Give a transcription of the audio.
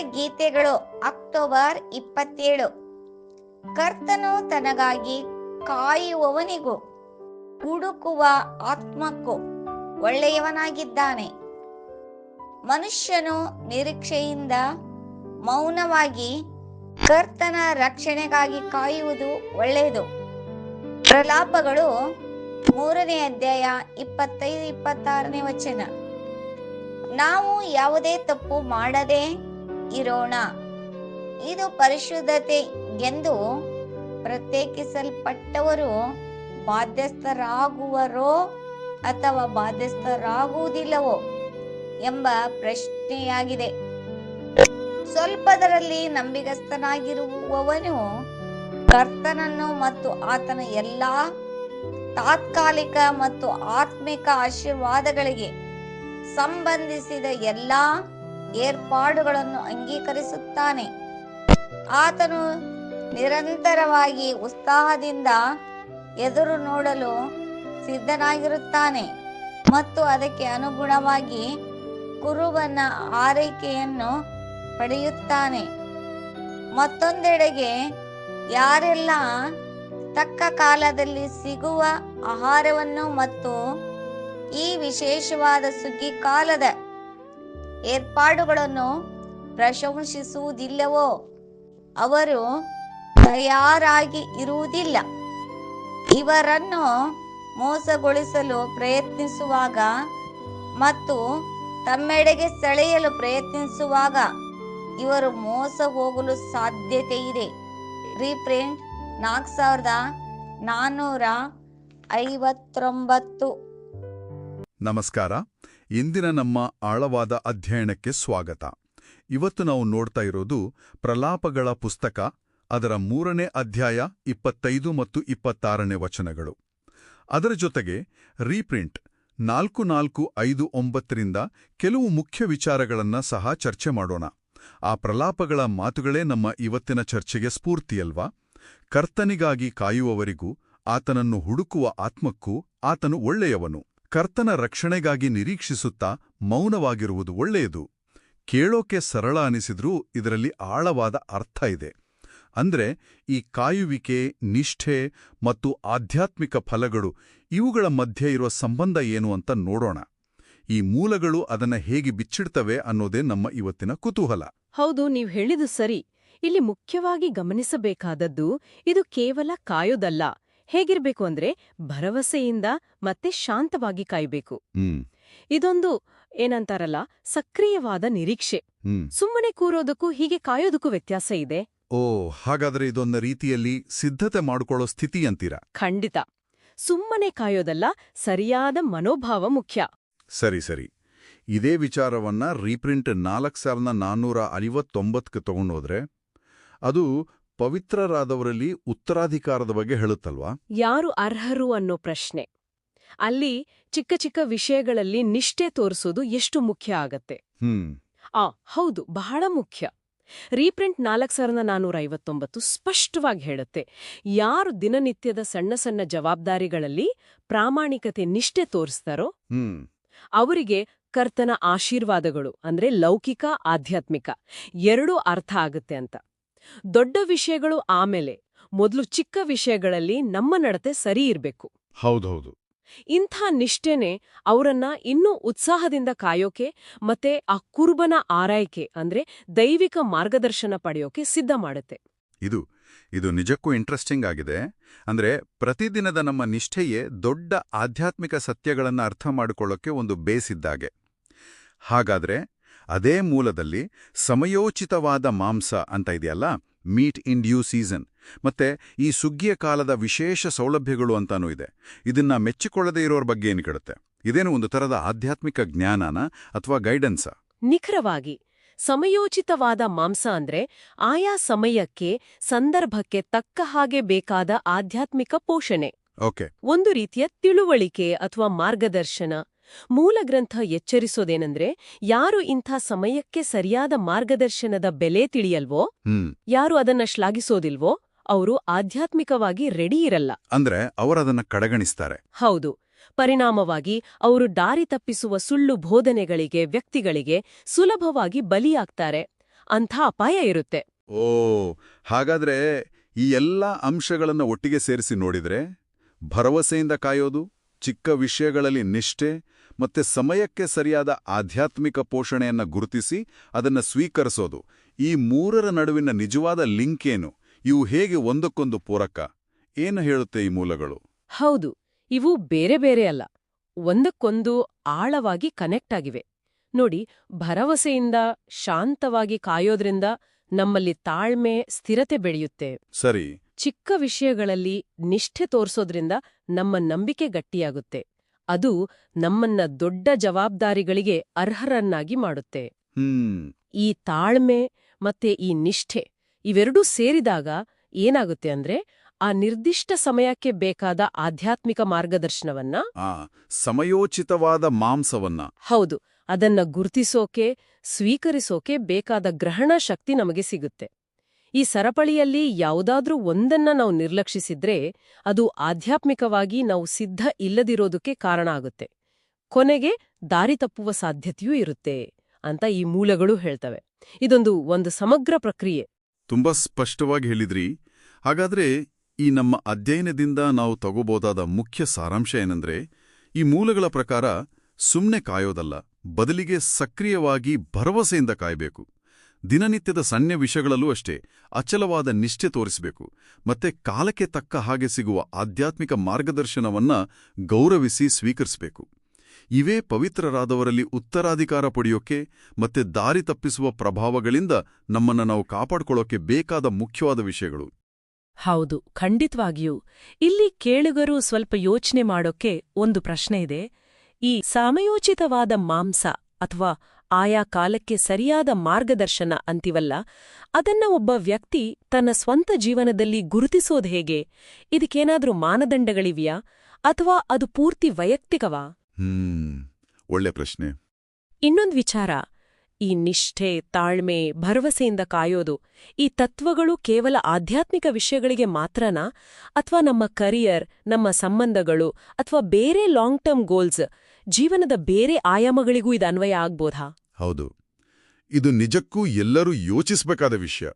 ಗೀತೆಗಳು ಅಕ್ಟೋಬರ್ ಇಪ್ಪತ್ತೇಳು. ಕರ್ತನು ತನಗಾಗಿ ಕಾಯುವವನಿಗೂ ಹುಡುಕುವ ಆತ್ಮಕ್ಕೂ ಒಳ್ಳೆಯವನಾಗಿದ್ದಾನೆ. ಮನುಷ್ಯನು ನಿರೀಕ್ಷೆಯಿಂದ ಮೌನವಾಗಿ ಕರ್ತನ ರಕ್ಷಣೆಗಾಗಿ ಕಾಯುವುದು ಒಳ್ಳೆಯದು. ಪ್ರಲಾಪಗಳು ಮೂರನೇ ಅಧ್ಯಾಯ ಇಪ್ಪತ್ತೈದು ಇಪ್ಪತ್ತಾರನೇ ವಚನ. ನಾವು ಯಾವುದೇ ತಪ್ಪು ಮಾಡದೆ ಇರೋಣ. ಇದು ಪರಿಶುದ್ಧತೆ ಎಂದು ಪ್ರತ್ಯೇಕಿಸಲ್ಪಟ್ಟವರು ಬಾಧ್ಯಸ್ಥರಾಗುವರೋ ಅಥವಾ ಬಾಧ್ಯಸ್ಥರಾಗುವುದಿಲ್ಲವೋ ಎಂಬ ಪ್ರಶ್ನೆಯಾಗಿದೆ. ಸ್ವಲ್ಪದರಲ್ಲಿ ನಂಬಿಗಸ್ತನಾಗಿರುವವನು ಕರ್ತನನ್ನು ಮತ್ತು ಆತನ ಎಲ್ಲಾ ತಾತ್ಕಾಲಿಕ ಮತ್ತು ಆತ್ಮಿಕ ಆಶೀರ್ವಾದಗಳಿಗೆ ಸಂಬಂಧಿಸಿದ ಎಲ್ಲಾ ಏರ್ಪಾಡುಗಳನ್ನು ಅಂಗೀಕರಿಸುತ್ತಾನೆ. ಆತನು ನಿರಂತರವಾಗಿ ಉತ್ಸಾಹದಿಂದ ಎದುರು ನೋಡಲು ಸಿದ್ಧನಾಗಿರುತ್ತಾನೆ ಮತ್ತು ಅದಕ್ಕೆ ಅನುಗುಣವಾಗಿ ಕುರುಬನ ಆರೈಕೆಯನ್ನು ಪಡೆಯುತ್ತಾನೆ. ಮತ್ತೊಂದೆಡೆಗೆ ಯಾರೆಲ್ಲ ತಕ್ಕ ಕಾಲದಲ್ಲಿ ಸಿಗುವ ಆಹಾರವನ್ನು ಮತ್ತು ಈ ವಿಶೇಷವಾದ ಸುಗ್ಗಿ ಕಾಲದ ಏರ್ಪಾಡುಗಳನ್ನು ಪ್ರಶಂಸಿಸುವುದಿಲ್ಲವೋ? ಅವರು ತಯಾರಾಗಿ ಇರುವುದಿಲ್ಲ. ಇವರನ್ನು ಮೋಸಗೊಳಿಸಲು ಪ್ರಯತ್ನಿಸುವಾಗ ಮತ್ತು ತಮ್ಮೆಡೆಗೆ ಸೆಳೆಯಲು ಪ್ರಯತ್ನಿಸುವಾಗ ಇವರು ಮೋಸ ಹೋಗಲು ಸಾಧ್ಯತೆ ಇದೆ ರೀಪ್ರಿಂಟ್ ನಾಲ್ಕು ಸಾವಿರದ ನಾನ್ನೂರ ಐವತ್ತೊಂಬತ್ತು. ನಮಸ್ಕಾರ. ಇಂದಿನ ನಮ್ಮ ಆಳವಾದ ಅಧ್ಯಯನಕ್ಕೆ ಸ್ವಾಗತ. ಇವತ್ತು ನಾವು ನೋಡ್ತಾ ಇರೋದು ಪ್ರಲಾಪಗಳ ಪುಸ್ತಕ, ಅದರ ಮೂರನೇ ಅಧ್ಯಾಯ ಇಪ್ಪತ್ತೈದು ಮತ್ತು ಇಪ್ಪತ್ತಾರನೇ ವಚನಗಳು. ಅದರ ಜೊತೆಗೆ ರೀಪ್ರಿಂಟ್ ನಾಲ್ಕು ನಾಲ್ಕು ಐದು ಒಂಬತ್ತರಿಂದ ಕೆಲವು ಮುಖ್ಯ ವಿಚಾರಗಳನ್ನ ಸಹ ಚರ್ಚೆ ಮಾಡೋಣ. ಆ ಪ್ರಲಾಪಗಳ ಮಾತುಗಳೇ ನಮ್ಮ ಇವತ್ತಿನ ಚರ್ಚೆಗೆ ಸ್ಫೂರ್ತಿಯಲ್ವಾ? ಕರ್ತನಿಗಾಗಿ ಕಾಯುವವರಿಗೂ, ಆತನನ್ನು ಹುಡುಕುವ ಆತ್ಮಕ್ಕೂ ಆತನು ಒಳ್ಳೆಯವನು. ಕರ್ತನ ರಕ್ಷಣೆಗಾಗಿ ನಿರೀಕ್ಷಿಸುತ್ತಾ ಮೌನವಾಗಿರುವುದು ಒಳ್ಳೆಯದು. ಕೇಳೋಕೆ ಸರಳ ಅನಿಸಿದ್ರೂ ಇದರಲ್ಲಿ ಆಳವಾದ ಅರ್ಥ ಇದೆ. ಅಂದ್ರೆ ಈ ಕಾಯುವಿಕೆ, ನಿಷ್ಠೆ ಮತ್ತು ಆಧ್ಯಾತ್ಮಿಕ ಫಲಗಳು ಇವುಗಳ ಮಧ್ಯೆ ಇರುವ ಸಂಬಂಧ ಏನು ಅಂತ ನೋಡೋಣ. ಈ ಮೂಲಗಳು ಅದನ್ನ ಹೇಗೆ ಬಿಚ್ಚಿಡ್ತವೆ ಅನ್ನೋದೇ ನಮ್ಮ ಇವತ್ತಿನ ಕುತೂಹಲ. ಹೌದು, ನೀವು ಹೇಳಿದು ಸರಿ. ಇಲ್ಲಿ ಮುಖ್ಯವಾಗಿ ಗಮನಿಸಬೇಕಾದದ್ದು ಇದು ಕೇವಲ ಕಾಯೋದಲ್ಲ. ಹೇಗಿರ್ಬೇಕು ಅಂದ್ರೆ ಭರವಸೆಯಿಂದ ಮತ್ತೆ ಶಾಂತವಾಗಿ ಕಾಯ್ಬೇಕು. ಇದೊಂದು ಏನಂತಾರಲ್ಲ ಸಕ್ರಿಯವಾದ ನಿರೀಕ್ಷೆ. ಸುಮ್ಮನೆ ಕೂರೋದಕ್ಕೂ ಹೀಗೆ ಕಾಯೋದಕ್ಕೂ ವ್ಯತ್ಯಾಸ ಇದೆ. ಓ ಹಾಗಾದ್ರೆ ಇದೊಂದು ರೀತಿಯಲ್ಲಿ ಸಿದ್ಧತೆ ಮಾಡಿಕೊಳ್ಳೋ ಸ್ಥಿತಿ ಅಂತೀರಾ? ಖಂಡಿತ. ಸುಮ್ಮನೆ ಕಾಯೋದಲ್ಲ ಸರಿಯಾದ ಮನೋಭಾವ ಮುಖ್ಯ. ಸರಿ ಸರಿ. ಇದೇ ವಿಚಾರವನ್ನ ರೀಪ್ರಿಂಟ್ ನಾಲ್ಕು ಸಾವಿರದ ನಾನ್ನೂರ ಐವತ್ತೊಂಬತ್ತಕ್ಕೆ ತಗೊಂಡೋದ್ರೆ ಅದು ಪವಿತ್ರರಾದವರಲ್ಲಿ ಉತ್ತರಾಧಿಕಾರದ ಬಗ್ಗೆ ಹೇಳುತ್ತಲ್ವಾ? ಯಾರು ಅರ್ಹರು ಅನ್ನೋ ಪ್ರಶ್ನೆ. ಅಲ್ಲಿ ಚಿಕ್ಕ ಚಿಕ್ಕ ವಿಷಯಗಳಲ್ಲಿ ನಿಷ್ಠೆ ತೋರಿಸೋದು ಎಷ್ಟು ಮುಖ್ಯ ಆಗತ್ತೆ. ಆ ಹೌದು ಬಹಳ ಮುಖ್ಯ. ರೀಪ್ರಿಂಟ್ ನಾಲ್ಕು ಸಾವಿರದ ನಾನ್ನೂರ ಐವತ್ತೊಂಬತ್ತು ಸ್ಪಷ್ಟವಾಗಿ ಹೇಳುತ್ತೆ. ಯಾರು ದಿನನಿತ್ಯದ ಸಣ್ಣ ಸಣ್ಣ ಜವಾಬ್ದಾರಿಗಳಲ್ಲಿ ಪ್ರಾಮಾಣಿಕತೆ ನಿಷ್ಠೆ ತೋರಿಸ್ತಾರೋ ಹ್ಮ್. ಅವರಿಗೆ ಕರ್ತನ ಆಶೀರ್ವಾದಗಳು ಅಂದ್ರೆ ಲೌಕಿಕ ಆಧ್ಯಾತ್ಮಿಕ ಎರಡೂ ಅರ್ಥ ಆಗುತ್ತೆ ಅಂತ. ದೊಡ್ಡ ವಿಷಯಗಳು ಆಮೇಲೆ ಮೊದಲು ಚಿಕ್ಕ ವಿಷಯಗಳಲ್ಲಿ ನಮ್ಮ ನಡತೆ ಸರಿ ಇರಬೇಕು. ಹೌದೌದು. ಇಂಥ ನಿಷ್ಠೆನೆ ಅವರನ್ನ ಇನ್ನೂ ಉತ್ಸಾಹದಿಂದ ಕಾಯೋಕೆ ಮತ್ತೆ ಆ ಕುರುಬನ ಆರೈಕೆ ಅಂದ್ರೆ ದೈವಿಕ ಮಾರ್ಗದರ್ಶನ ಪಡೆಯೋಕೆ ಸಿದ್ಧ ಮಾಡುತ್ತೆ. ಇದು ಇದು ನಿಜಕ್ಕೂ ಇಂಟ್ರೆಸ್ಟಿಂಗ್ ಆಗಿದೆ. ಅಂದ್ರೆ ಪ್ರತಿದಿನದ ನಮ್ಮ ನಿಷ್ಠೆಯೇ ದೊಡ್ಡ ಆಧ್ಯಾತ್ಮಿಕ ಸತ್ಯಗಳನ್ನು ಅರ್ಥ ಮಾಡಿಕೊಳ್ಳೋಕೆ ಒಂದು ಬೇಸಿದ್ದಾಗೆ ಹಾಗಾದ್ರೆ ಅದೇ ಮೂಲದಲ್ಲಿ ಸಮಯೋಚಿತವಾದ ಮಾಂಸ ಅಂತ ಇದೆಯಲ್ಲ ಮೀಟ್ ಇನ್ ಡ್ಯೂ ಸೀಸನ್ ಮತ್ತೆ ಈ ಸುಗ್ಗಿಯ ಕಾಲದ ವಿಶೇಷ ಸೌಲಭ್ಯಗಳು ಅಂತಾನೂ ಇದೆ. ಇದನ್ನ ಮೆಚ್ಚಿಕೊಳ್ಳದೇ ಇರೋರ ಬಗ್ಗೆ ಏನು ಕೇಳುತ್ತೆ? ಇದೇನು ಒಂದು ತರದ ಆಧ್ಯಾತ್ಮಿಕ ಜ್ಞಾನನ ಅಥವಾ ಗೈಡೆನ್ಸಾ ನಿಖರವಾಗಿ ಸಮಯೋಚಿತವಾದ ಮಾಂಸ ಅಂದ್ರೆ ಆಯಾ ಸಮಯಕ್ಕೆ ಸಂದರ್ಭಕ್ಕೆ ತಕ್ಕ ಹಾಗೆ ಬೇಕಾದ ಆಧ್ಯಾತ್ಮಿಕ ಪೋಷಣೆ. ಓಕೆ. ಒಂದು ರೀತಿಯ ತಿಳುವಳಿಕೆ ಅಥವಾ ಮಾರ್ಗದರ್ಶನ. ಮೂಲ ಗ್ರಂಥ ಎಚ್ಚರಿಸೋದೇನೆಂದ್ರೆ ಯಾರು ಇಂಥ ಸಮಯಕ್ಕೆ ಸರಿಯಾದ ಮಾರ್ಗದರ್ಶನದ ಬೆಲೆ ತಿಳಿಯಲ್ವೋ ಯಾರು ಅದನ್ನ ಶ್ಲಾಘಿಸೋದಿಲ್ವೋ ಅವರು ಆಧ್ಯಾತ್ಮಿಕವಾಗಿ ರೆಡಿ ಇರಲ್ಲ. ಅಂದ್ರೆ ಅವರದನ್ನ ಕಡೆಗಣಿಸ್ತಾರೆ. ಹೌದು. ಪರಿಣಾಮವಾಗಿ ಅವರು ದಾರಿ ತಪ್ಪಿಸುವ ಸುಳ್ಳು ಬೋಧನೆಗಳಿಗೆ ವ್ಯಕ್ತಿಗಳಿಗೆ ಸುಲಭವಾಗಿ ಬಲಿಯಾಗ್ತಾರೆ. ಅಂಥ ಅಪಾಯ ಇರುತ್ತೆ. ಓ ಹಾಗಾದ್ರೆ ಈ ಎಲ್ಲ ಅಂಶಗಳನ್ನು ಒಟ್ಟಿಗೆ ಸೇರಿಸಿ ನೋಡಿದ್ರೆ ಭರವಸೆಯಿಂದ ಕಾಯೋದು ಚಿಕ್ಕ ವಿಷಯಗಳಲ್ಲಿ ನಿಷ್ಠೆ ಮತ್ತೆ ಸಮಯಕ್ಕೆ ಸರಿಯಾದ ಆಧ್ಯಾತ್ಮಿಕ ಪೋಷಣೆಯನ್ನು ಗುರುತಿಸಿ ಅದನ್ನು ಸ್ವೀಕರಿಸೋದು. ಈ ಮೂರರ ನಡುವಿನ ನಿಜವಾದ ಲಿಂಕ್ ಏನು? ಇವು ಹೇಗೆ ಒಂದಕ್ಕೊಂದು ಪೂರಕ? ಏನು ಹೇಳುತ್ತೆ ಈ ಮೂಲಗಳು? ಹೌದು ಇವು ಬೇರೆ ಬೇರೆ ಅಲ್ಲ. ಒಂದಕ್ಕೊಂದು ಆಳವಾಗಿ ಕನೆಕ್ಟ್ ಆಗಿವೆ. ನೋಡಿ ಭರವಸೆಯಿಂದ ಶಾಂತವಾಗಿ ಕಾಯೋದ್ರಿಂದ ನಮ್ಮಲ್ಲಿ ತಾಳ್ಮೆ ಸ್ಥಿರತೆ ಬೆಳೆಯುತ್ತೆ. ಸರಿ. ಚಿಕ್ಕ ವಿಷಯಗಳಲ್ಲಿ ನಿಷ್ಠೆ ತೋರ್ಸೋದ್ರಿಂದ ನಮ್ಮ ನಂಬಿಕೆ ಗಟ್ಟಿಯಾಗುತ್ತೆ. ಅದು ನಮ್ಮನ್ನ ದೊಡ್ಡ ಜವಾಬ್ದಾರಿಗಳಿಗೆ ಅರ್ಹರನ್ನಾಗಿ ಮಾಡುತ್ತೆ. ಹ್ಮ್. ಈ ತಾಳ್ಮೆ ಮತ್ತೆ ಈ ನಿಷ್ಠೆ ಇವೆರಡೂ ಸೇರಿದಾಗ ಏನಾಗುತ್ತೆ ಅಂದ್ರೆ ಆ ನಿರ್ದಿಷ್ಟ ಸಮಯಕ್ಕೆ ಬೇಕಾದ ಆಧ್ಯಾತ್ಮಿಕ ಮಾರ್ಗದರ್ಶನವನ್ನ ಸಮಯೋಚಿತವಾದ ಮಾಂಸವನ್ನ. ಹೌದು ಅದನ್ನ ಗುರುತಿಸೋಕೆ ಸ್ವೀಕರಿಸೋಕೆ ಬೇಕಾದ ಗ್ರಹಣ ಶಕ್ತಿ ನಮಗೆ ಸಿಗುತ್ತೆ. ಈ ಸರಪಳಿಯಲ್ಲಿ ಯಾವುದಾದ್ರೂ ಒಂದನ್ನ ನಾವು ನಿರ್ಲಕ್ಷಿಸಿದ್ರೆ ಅದು ಆಧ್ಯಾತ್ಮಿಕವಾಗಿ ನಾವು ಸಿದ್ಧ ಇಲ್ಲದಿರೋದಕ್ಕೆ ಕಾರಣ ಆಗುತ್ತೆ. ಕೊನೆಗೆ ದಾರಿ ತಪ್ಪುವ ಸಾಧ್ಯತೆಯೂ ಇರುತ್ತೆ ಅಂತ ಈ ಮೂಲಗಳು ಹೇಳ್ತವೆ. ಇದೊಂದು ಒಂದು ಸಮಗ್ರ ಪ್ರಕ್ರಿಯೆ. ತುಂಬಾ ಸ್ಪಷ್ಟವಾಗಿ ಹೇಳಿದ್ರಿ. ಹಾಗಾದ್ರೆ ಈ ನಮ್ಮ ಅಧ್ಯಯನದಿಂದ ನಾವು ತಗೋಬೋದಾದ ಮುಖ್ಯ ಸಾರಾಂಶ ಏನಂದ್ರೆ, ಈ ಮೂಲಗಳ ಪ್ರಕಾರ ಸುಮ್ನೆ ಕಾಯೋದಲ್ಲ, ಬದಲಿಗೆ ಸಕ್ರಿಯವಾಗಿ ಭರವಸೆಯಿಂದ ಕಾಯಬೇಕು. ದಿನನಿತ್ಯದ ಸಣ್ಣ ವಿಷಯಗಳಲ್ಲೂ ಅಷ್ಟೇ ಅಚಲವಾದ ನಿಷ್ಠೆ ತೋರಿಸಬೇಕು. ಮತ್ತೆ ಕಾಲಕ್ಕೆ ತಕ್ಕ ಹಾಗೆ ಸಿಗುವ ಆಧ್ಯಾತ್ಮಿಕ ಮಾರ್ಗದರ್ಶನವನ್ನ ಗೌರವಿಸಿ ಸ್ವೀಕರಿಸಬೇಕು. ಇವೇ ಪವಿತ್ರರಾದವರಲ್ಲಿ ಉತ್ತರಾಧಿಕಾರ ಪಡೆಯೋಕೆ ಮತ್ತೆ ದಾರಿ ತಪ್ಪಿಸುವ ಪ್ರಭಾವಗಳಿಂದ ನಮ್ಮನ್ನ ನಾವು ಕಾಪಾಡಿಕೊಳ್ಳೋಕೆ ಬೇಕಾದ ಮುಖ್ಯವಾದ ವಿಷಯಗಳು. ಹೌದು, ಖಂಡಿತವಾಗಿಯೂ. ಇಲ್ಲಿ ಕೇಳುಗರು ಸ್ವಲ್ಪ ಯೋಚನೆ ಮಾಡೋಕೆ ಒಂದು ಪ್ರಶ್ನೆ ಇದೆ. ಈ ಸಮಯೋಚಿತವಾದ ಮಾಂಸ ಅಥವಾ ಆಯಾ ಕಾಲಕ್ಕೆ ಸರಿಯಾದ ಮಾರ್ಗದರ್ಶನ ಅಂತಿವಲ್ಲ ಅದನ್ನ ಒಬ್ಬ ವ್ಯಕ್ತಿ ತನ್ನ ಸ್ವಂತ ಜೀವನದಲ್ಲಿ ಗುರುತಿಸೋದು ಹೇಗೆ? ಇದಕ್ಕೇನಾದ್ರೂ ಮಾನದಂಡಗಳಿವೆಯಾ? ಅಥವಾ ಅದು ಪೂರ್ತಿ ವೈಯಕ್ತಿಕವಾ? ಒಳ್ಳೆ ಪ್ರಶ್ನೆ. ಇನ್ನೊಂದು ವಿಚಾರ ಈ ನಿಷ್ಠೆ ತಾಳ್ಮೆ ಭರವಸೆಯಿಂದ ಕಾಯೋದು ಈ ತತ್ವಗಳು ಕೇವಲ ಆಧ್ಯಾತ್ಮಿಕ ವಿಷಯಗಳಿಗೆ ಮಾತ್ರನಾ? ಅಥವಾ ನಮ್ಮ ಕರಿಯರ್ ನಮ್ಮ ಸಂಬಂಧಗಳು ಅಥವಾ ಬೇರೆ ಲಾಂಗ್ ಟರ್ಮ್ ಗೋಲ್ಸ್ ಜೀವನದ ಬೇರೆ ಆಯಾಮಗಳಿಗೂ ಇದು ಅನ್ವಯ ಆಗ್ಬೋದಾ? ಹೌದು. ಇದು ನಿಜಕ್ಕೂ ಎಲ್ಲರೂ ಯೋಚಿಸಬೇಕಾದ ವಿಷಯ.